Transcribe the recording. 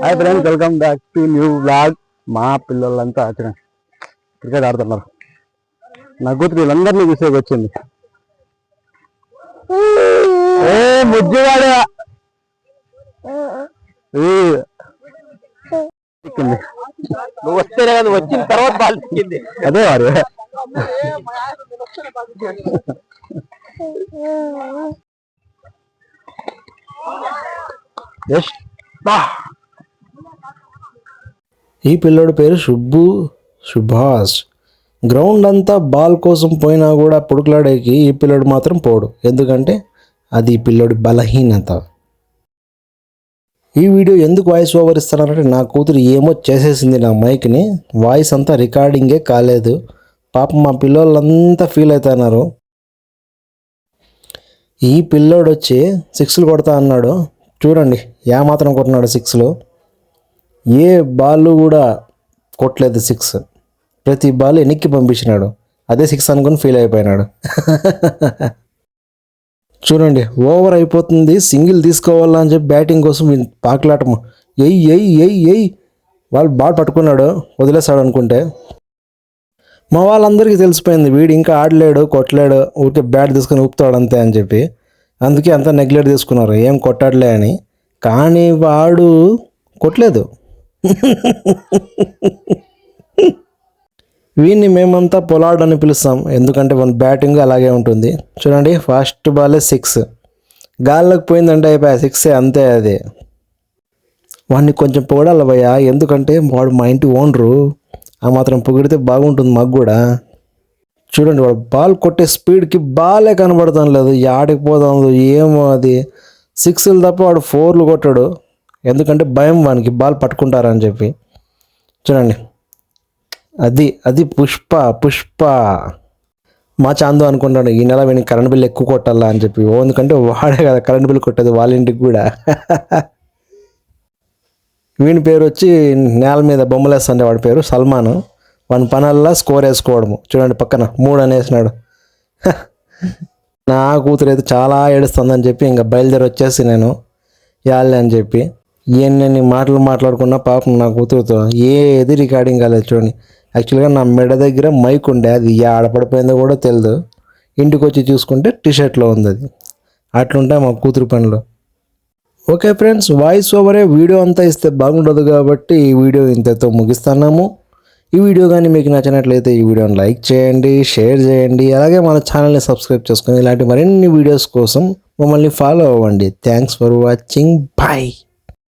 Hi friends welcome back to new blog మా పిల్లలంతా వచ్చిన క్రికెట్ ఆడుతున్నారు. నా కూతురు వీళ్ళందరినీ చూసేకి వచ్చింది. ఏ ముజ్జువాడు నువ్వు వస్తేనే కదా వచ్చిన తర్వాత బాల్ తిక్కింది అదే వారు ఎస్ ఈ పిల్లోడి పేరు సుబ్బు సుభాష్. గ్రౌండ్ అంతా బాల్ కోసం పోయినా కూడా పుడుకులాడేకి ఈ పిల్లోడు మాత్రం పోడు. ఎందుకంటే అది ఈ పిల్లోడి బలహీనత. ఈ వీడియో ఎందుకు వాయిస్ ఓవర్ ఇస్తున్నానంటే నా కూతురు ఏమో చేసేసింది నా మైక్ని. వాయిస్ అంతా రికార్డింగే కాలేదు. పాపం మా పిల్లోళ్ళంతా ఫీల్ అవుతున్నారు. ఈ పిల్లోడు వచ్చి సిక్స్లు కొడతా అన్నాడు. చూడండి యా మాత్రం కొట్టినాడు సిక్స్లు. ఏ బాల్ కూడా కొట్టలేదు సిక్స్. ప్రతి బాల్ ఎన్నిక్కి పంపించినాడు. అదే సిక్స్ అనుకుని ఫీల్ అయిపోయినాడు. చూడండి ఓవర్ అయిపోతుంది సింగిల్ తీసుకోవాలా అని చెప్పి బ్యాటింగ్ కోసం వీళ్ళు పాకులాటం ఎయ్ ఎయ్ ఎయ్ ఎయ్ వాళ్ళు బాల్ పట్టుకున్నాడు వదిలేస్తాడు అనుకుంటే. మా వాళ్ళందరికీ తెలిసిపోయింది వీడు ఇంకా ఆడలేడు కొట్టలేడు ఊరికే బ్యాట్ తీసుకుని ఊపుతాడు అంతే అని చెప్పి. అందుకే అంతా నెగ్లెక్ట్ తీసుకున్నారు ఏం కొట్టాడులే అని. కానీ వాడు కొట్టలేదు. వీడిని మేమంతా పొలాడ్ అని పిలుస్తాం. ఎందుకంటే మన బ్యాటింగ్ అలాగే ఉంటుంది. చూడండి ఫస్ట్ బాలే సిక్స్ గాల్లోకి పోయిందంటే అయిపోయా సిక్సే అంతే అది. వాడిని కొంచెం పొగడాలి భయ్యా. ఎందుకంటే వాడు మా ఇంటి ఓనరు ఆ మాత్రం పొగిడితే బాగుంటుంది మాకు కూడా. చూడండి వాడు బాల్ కొట్టే స్పీడ్కి బాలే కనబడతాం లేదు యాడికి పోదాం ఏమో అది. సిక్స్లు తప్ప వాడు ఫోర్లు కొట్టాడు. ఎందుకంటే భయం వానికి బాల్ పట్టుకుంటారని చెప్పి. చూడండి. అది అది పుష్ప పుష్ప. మా చాందు అనుకుంటాడు ఈ నెల వీనికి కరెంట్ బిల్ ఎక్కువ కొట్టాలా అని చెప్పి. ఓ ఎందుకంటే వాడే కదా కరెంట్ బిల్ కొట్టేది వాళ్ళ ఇంటికి కూడా. వీని పేరు వచ్చి నేల మీద బొమ్మలేస్తుండే వాడి పేరు సల్మాన్. వాని పనల్లా స్కోర్ వేసుకోవడము. చూడండి పక్కన మూడు అనేసినాడు. నా కూతురు అయితే చాలా ఏడుస్తుందని చెప్పి ఇంకా బయలుదేరి వచ్చేసి నేను యాళ్ళే అని చెప్పి. ఎన్ని మాటలు మాట్లాడుకున్నా పాపం నా కూతురుతో ఏది రికార్డింగ్ కాలేదు చూడండి. యాక్చువల్గా నా మెడ దగ్గర మైక్ ఉండే అది ఆడపడిపోయిందో కూడా తెలియదు ఇంటికి వచ్చి చూసుకుంటే టీషర్ట్లో ఉంది అది. అట్లుంటాయి మా కూతురు పనులు. ఓకే ఫ్రెండ్స్ వాయిస్ ఓవరే వీడియో అంతా ఇస్తే బాగుండదు కాబట్టి ఈ వీడియో ఇంతతో ముగిస్తున్నాము. ఈ వీడియో కానీ మీకు నచ్చినట్లయితే ఈ వీడియోని లైక్ చేయండి షేర్ చేయండి అలాగే మన ఛానల్ని సబ్స్క్రైబ్ చేసుకొని ఇలాంటి మరిన్ని వీడియోస్ కోసం మమ్మల్ని ఫాలో అవ్వండి. Thanks for watching bye